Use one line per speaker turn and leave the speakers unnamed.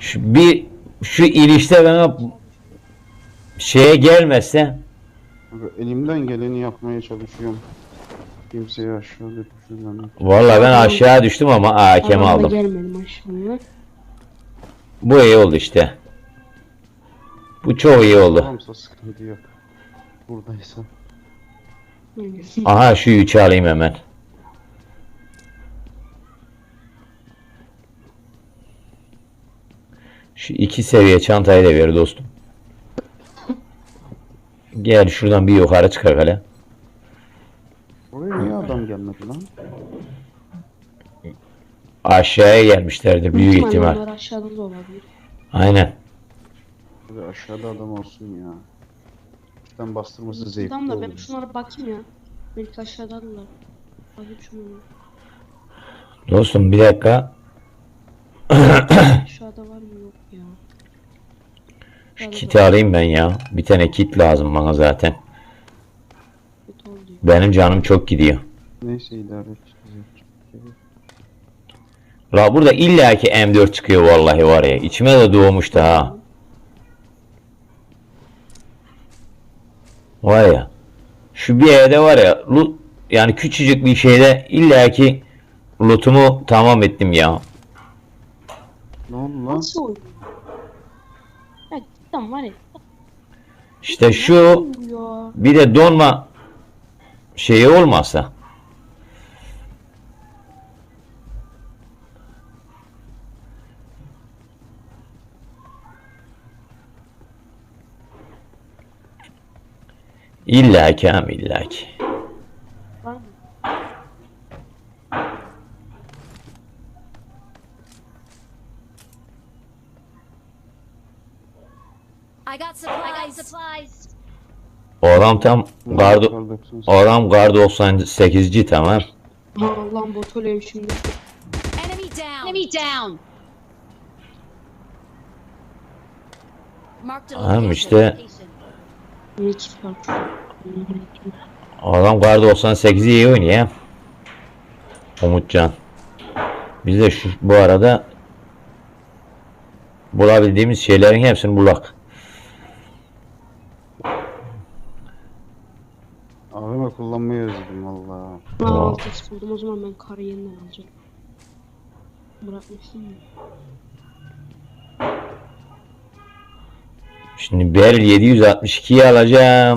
Şu bir şu inişte bana şeye gelmezse
elimden geleni yapmaya çalışıyorum. Kimseyi aşağı düşürmem.
vallahi ben aşağı düştüm ama
Arabada
aldım.
gelmedim aşağıya.
Bu iyi oldu işte. Bu çok iyi oldu.
Tamamsa sıkıntı yok. Buradaysa.
Yani
Aha şu yükü alayım hemen. Şu iki seviye çantayı da ver dostum. Gel şuradan bir yukarı çıkar hele.
Oraya niye adam gelmedi lan?
Aşağıya gelmişlerdir büyük ihtimal.
Onlar aşağıda da olabilir.
Aynen.
Böyle aşağıda adam olsun ya. Üstten bastırması zevkli
Tamam da ben
olur.
şunlara bakayım ya. Belki aşağıdadılar. Bakayım şunu.
Dostum bir dakika.
Aşağıda var mı yok ya.
Şu kiti alayım ben ya. Bir tane kit lazım bana zaten. Benim canım çok gidiyor.
Neyse idare.
La burada illaki M4 çıkıyor vallahi var ya. İçime de doğmuştu ha. Var ya. Şu bir evde var ya. Loot, yani küçücük bir şeyde illaki lootumu tamam ettim ya.
Ne oldu lan?
Nasıl? Cidden var ya.
İşte şu bir de donma şeyi olmazsa. İllaki am illaki.
Var
I got supplies. I got supplies.
O adam tam gardo o adam gar 98'ci tamam.
Allah'ım bot öleyim şimdi.
Enemy down. Enemy down.
Tamam işte. Adam gar 98'i iyi oynuyor ya. Umutcan. Biz de şu bu arada bulabildiğimiz şeylerin hepsini bulak.
AVM kullanmayı özledim valla.
Ben
Aa.
alt X buldum o zaman ben karı yeniden alacağım. Bırakmıştım ya.
Şimdi Beril 762'yi alacağım.